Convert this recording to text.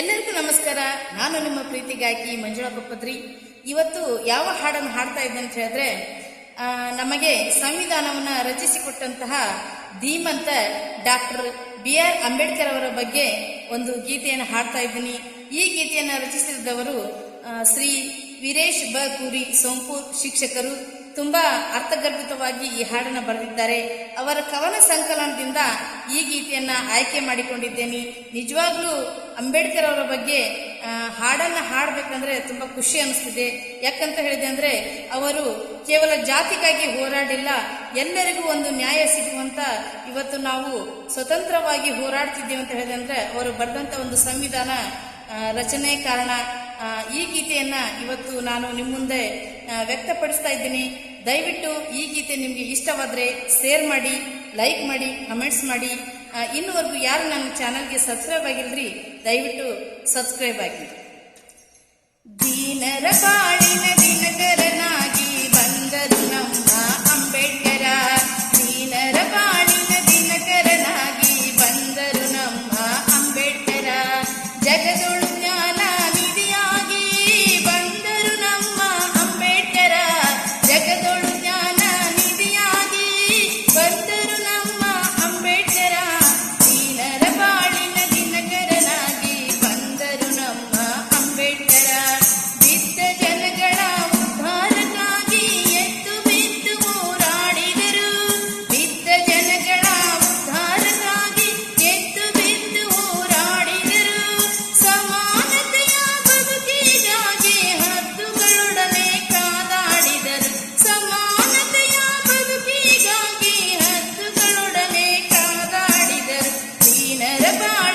ಎಲ್ಲರಿಗೂ ನಮಸ್ಕಾರ. ನಾನು ನಿಮ್ಮ ಪ್ರೀತಿ ಗಾಯಕಿ ಮಂಜುಳಾ ಕೊಪ್ಪತ್ರಿ ಇವತ್ತು ಯಾವ ಹಾಡನ್ನು ಹಾಡ್ತಾ ಇದ್ದೆ ಅಂತ ಹೇಳಿದ್ರೆ ನಮಗೆ ಸಂವಿಧಾನವನ್ನು ರಚಿಸಿಕೊಟ್ಟಂತಹ ಧೀಮಂತ ಡಾಕ್ಟರ್ ಬಿ ಆರ್ ಅಂಬೇಡ್ಕರ್ ಅವರ ಬಗ್ಗೆ ಒಂದು ಗೀತೆಯನ್ನು ಹಾಡ್ತಾ ಇದ್ದೀನಿ. ಈ ಗೀತೆಯನ್ನು ರಚಿಸಿದವರು ಶ್ರೀ ವೀರೇಶ್ ಬ. ಕೂರಿ ಸೋಂಪೂರ್ ಶಿಕ್ಷಕರು. ತುಂಬಾ ಅರ್ಥಗರ್ಭಿತವಾಗಿ ಈ ಹಾಡನ್ನು ಬರೆದಿದ್ದಾರೆ. ಅವರ ಕವನ ಸಂಕಲನದಿಂದ ಈ ಗೀತೆಯನ್ನ ಆಯ್ಕೆ ಮಾಡಿಕೊಂಡಿದ್ದೇನೆ. ನಿಜವಾಗ್ಲೂ ಅಂಬೇಡ್ಕರ್ ಅವರ ಬಗ್ಗೆ ಹಾಡನ್ನು ಹಾಡಬೇಕಂದ್ರೆ ತುಂಬಾ ಖುಷಿ ಅನಿಸ್ತಿದೆ. ಯಾಕಂತ ಹೇಳಿದೆ ಅಂದ್ರೆ, ಅವರು ಕೇವಲ ಜಾತಿಗಾಗಿ ಹೋರಾಡಿಲ್ಲ, ಎಲ್ಲರಿಗೂ ಒಂದು ನ್ಯಾಯ ಸಿಗುವಂತ ಇವತ್ತು ನಾವು ಸ್ವತಂತ್ರವಾಗಿ ಹೋರಾಡ್ತಿದ್ದೇವೆ ಅಂತ ಹೇಳಿದೆ ಅಂದ್ರೆ, ಅವರು ಬರೆದಂತ ಒಂದು ಸಂವಿಧಾನ ರಚನೆ ಕಾರಣ. ಈ ಗೀತೆಯನ್ನ ಇವತ್ತು ನಾನು ನಿಮ್ಮ ಮುಂದೆ ವ್ಯಕ್ತಪಡಿಸ್ತಾ ಇದ್ದೀನಿ. ದಯವಿಟ್ಟು ಈ ಗೀತೆ ನಿಮಗೆ ಇಷ್ಟವಾದ್ರೆ ಶೇರ್ ಮಾಡಿ, ಲೈಕ್ ಮಾಡಿ, ಕಮೆಂಟ್ಸ್ ಮಾಡಿ. ಇನ್ನುವರೆಗೂ ಯಾರು ನನ್ನ ಚಾನಲ್ಗೆ ಸಬ್ಸ್ಕ್ರೈಬ್ ಆಗಿಲ್ರಿ, ದಯವಿಟ್ಟು ಸಬ್ಸ್ಕ್ರೈಬ್ ಆಗಿ ದೀನರ ಬಾಳಿನ ದಿನಕರನಾಗಿ ಬಂದರು ನಮ್ಮ ಅಂಬೇಡ್ಕರ. ದೀನರ ಬಾಳಿನ ದಿನಕರನಾಗಿ ಬಂದರು ನಮ್ಮ ಅಂಬೇಡ್ಕರ. ಜಗದೊಳು Esta